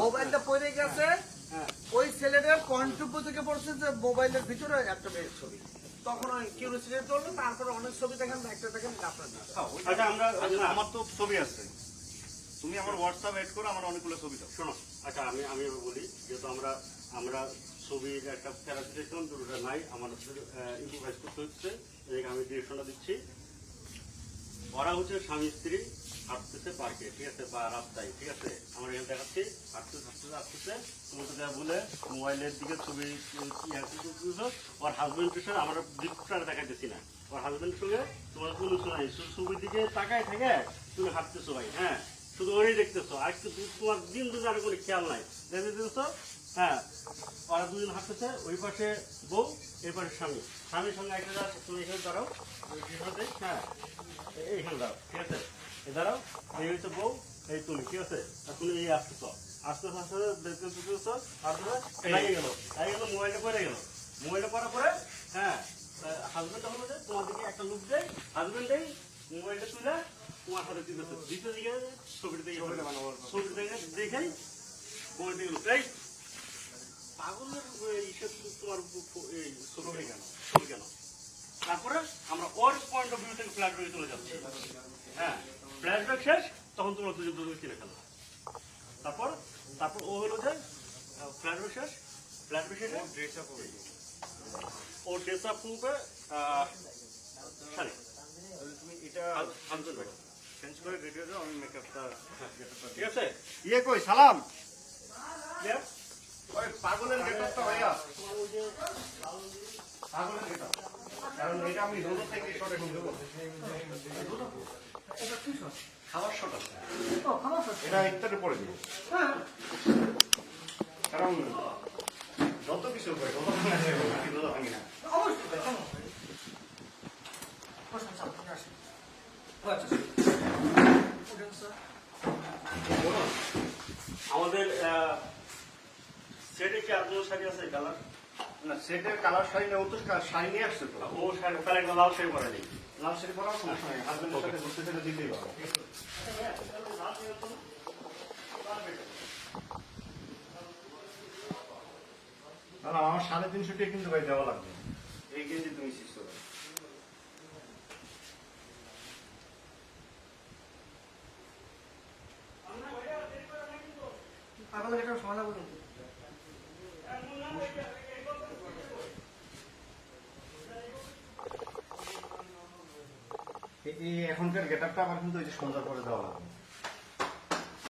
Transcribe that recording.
মোবাইলটা পড়ে গেছে। হ্যাঁ। ওই ছেলেটার থেকে পড়ছে যে মোবাইলের ভিতরে একটা মেয়ের ছবি। তখন ওই কিউরিয়াসিটি ধরলো তারপরে অনেক ছবি দেখেন একটা দেখেন আপনার আচ্ছা আমরা আমার তো ছবি আছে। তুমি আমার হোয়াটসঅ্যাপ এড করো আমার অনেকগুলো ছবি দাও। শোনো আচ্ছা আমি আমি বলি যেহেতু আমরা আমরা ছবির একটা প্যারাসিটেশন দুটোটা নাই আমার ইম্প্রোভাইজ করতে হচ্ছে। আমি ডিরেকশনটা দিচ্ছি। ওরা হচ্ছে স্বামী স্ত্রী হাঁটতেছে পার্কে, ঠিক আছে, বা রাস্তায়, ঠিক আছে? আমরা এখানে দেখাচ্ছি হাঁটতে হাঁটতে হাঁটতেছে। তোমাকে যা বলে, মোবাইলের দিকে ছবি ওর হাজব্যান্ডের সঙ্গে আমরা দিকটা দেখাইতেছি না। ওর হাজবেন্ডের সঙ্গে তোমার কোনো শোনাই নাই। ছবির দিকে তাকায় থাকে, তুমি হাঁটতেছো ভাই হ্যাঁ? শুধু ওরই দেখতেছো। আর কিছু তোমার দিন আর কোনো খেয়াল নাই। দেখে দেখতেছো হ্যাঁ ওরা দুজন হাঁটতেছে ওই পাশে বউ এই পাশে স্বামী। স্বামীর সঙ্গে একটা যাচ্ছে তুমি এখানে দাঁড়াও ওই হ্যাঁ এইখানে দাঁড়াও ঠিক আছে? এই দাঁড়াও এই হচ্ছে বউ এই তুমি ঠিক আছে? আর তুমি এই আসতেছ। আস্তে আস্তে আস্তে দেখতে দেখতেছ আসতে লাগে গেল লাগে গেল মোবাইলটা পড়ে গেল। মোবাইলটা পড়ার পরে হ্যাঁ হাজবেন্ড হলো যে তোমার দিকে একটা লুক দেয় হাজবেন্ডেই মোবাইলটা তুলে তোমার হাতে দিতেছে দ্বিতীয় দিকে ছবিটা দিকে ছবিটা দেখে দেখেই মোবাইলটা গেল এই। পাগলের ইসে তোমার এই ছবি কেন? ছবি কেন? তারপরে আমরা ওর পয়েন্ট অফ ভিউ থেকে ফ্ল্যাশব্যাকে চলে যাচ্ছি। হ্যাঁ ফ্ল্যাশব্যাক শেষ তখন তোমরা দুজন দুজন কিনে ফেলো। তারপর তারপর ও হলো যে ফ্ল্যাশব্যাক শেষ। ফ্ল্যাশব্যাক শেষে ড্রেস আপ হবে ও ড্রেস আপ করবে শাড়ি। ভাই চেঞ্জ করে হয়ে যাও আমি মেকআপটা ঠিক আছে? ইয়ে কই সালাম? Clear? ওই পাগলের গেটআপটা ভাইয়া। পাগলের গেটআপ কারণ এটা আমি রোদ থেকে শটে। খাবার শট। আছে এটা ইত্যাদি পরে দিব কারণ যত কিছু করে তত ভাঙি না। ভাঙি আমাদের সেটে কি আর কোনো শাড়ি আছে কালার? না সেটের কালার শাড়ি নেই ও তো শাড়ি নিয়ে আসছে তো। ও শাড়ি তাহলে একটা লাল শাড়ি পরে নেই লাল শাড়ি পরাও সমস্যা নেই। হাজবেন্ডের সাথে ঘুরতে চলে দিতেই পারো। আমার সাড়ে তিনশো টাকা কিন্তু ভাই দেওয়া লাগবে। এই গেঞ্জি তুমি শেষ করো পাগলের সমাধান করুন এখনকার গেটআপটা আবার কিন্তু ওই যে সন্ধ্যার পরে দেওয়া লাগবে